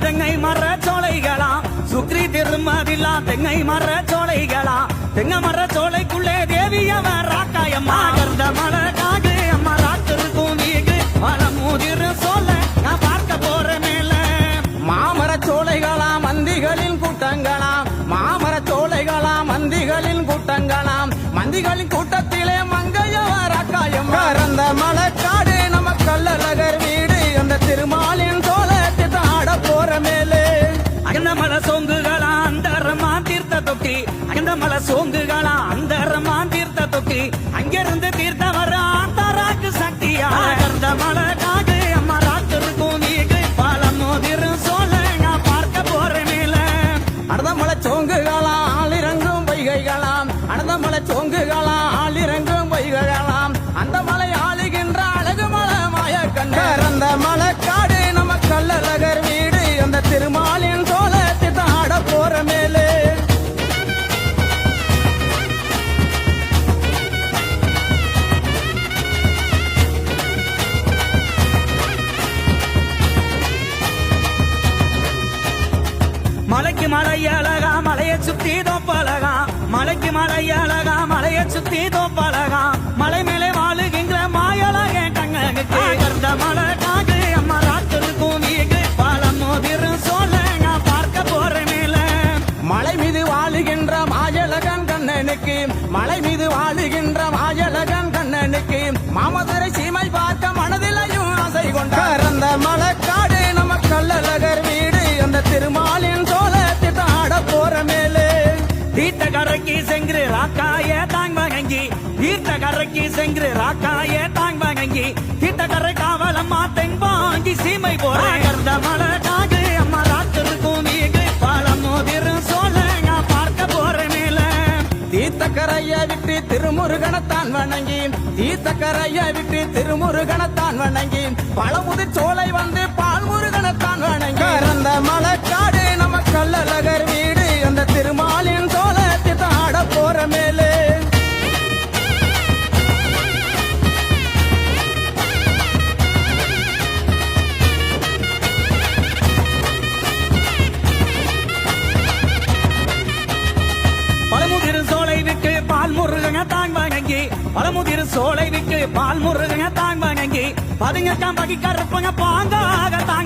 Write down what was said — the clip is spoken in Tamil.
தெங்கை மர சோலைகளா? சுக்ரி திருமதில்லா தெங்கை மர சோலைகளா? தெங்க மர சோலைக்குள்ளே தேவியவ ராக்காயம்மா. கருத மலை அம்மா ராத்திருக்கும் வீகு மல மூதிரு சோல நான் பார்க்க போற மேல. மாமர சோலைகளாம் மந்திகளின் கூட்டங்களாம். மாமர சோலைகளாம் மந்திகளின் கூட்டங்களாம். மந்திகளின் தொட்டி அந்த மலை சோங்குகளா அந்தரமா தீர்த்த தொட்டி அங்கிருந்து தீர்த்த வர ஆத்தாராக்கு சக்தியா அந்த மலை காகு அம்மா ராத்திருக்கும் பல பலமோதிரு சோழ நான் பார்க்க போற மேல. அடதமலை சோங்குகளா ஆளிறங்கும் வைகைகளாம். அடதமலை சோங்குகளா ஆளிறங்கும் மலைக்கு மலை அழகா மலைய சுத்தி தோப்பழகா மலைக்கு மலை அழகா மலைய சுத்தி தோப்பழகா மலை மேலே வாழுகின்ற மாயழகே கண்ணனுக்கு கருந்த மலை காகு அம்மா ராத்திருக்கும் வீகு பலமோதிரு சோல நான் பார்க்க போற மேல. மலை மீது வாழுகின்ற மாயழகன் கண்ணனுக்கு மலை மீது வாழுகின்ற மாயழகன் கண்ணனுக்கு மாமதுரை சீமை பார்க்க கரைக்கு சென்று ராக்காய தாங் வகங்கி தீர்த்த கரை காவலம்மா தென்பாங்கி சீமை போற கருந்த மலை காகு அம்மா ராத்திருக்கும் வீகு பலமோதிரு சோல நான் பார்க்க போற மேல. தீர்த்தக்கரைய விட்டு திருமுருகனத்தான் வணங்கி தீர்த்தக்கரைய விட்டு திருமுருகனத்தான் வணங்கி பழமுதிர் சோலை வந்து பால் வணங்கி பழமுதிரு சோலை விட்டு பால் முருகங்க தான் வணங்கி பதுங்கக்காம் பகி கருப்பங்க பாங்காக தான்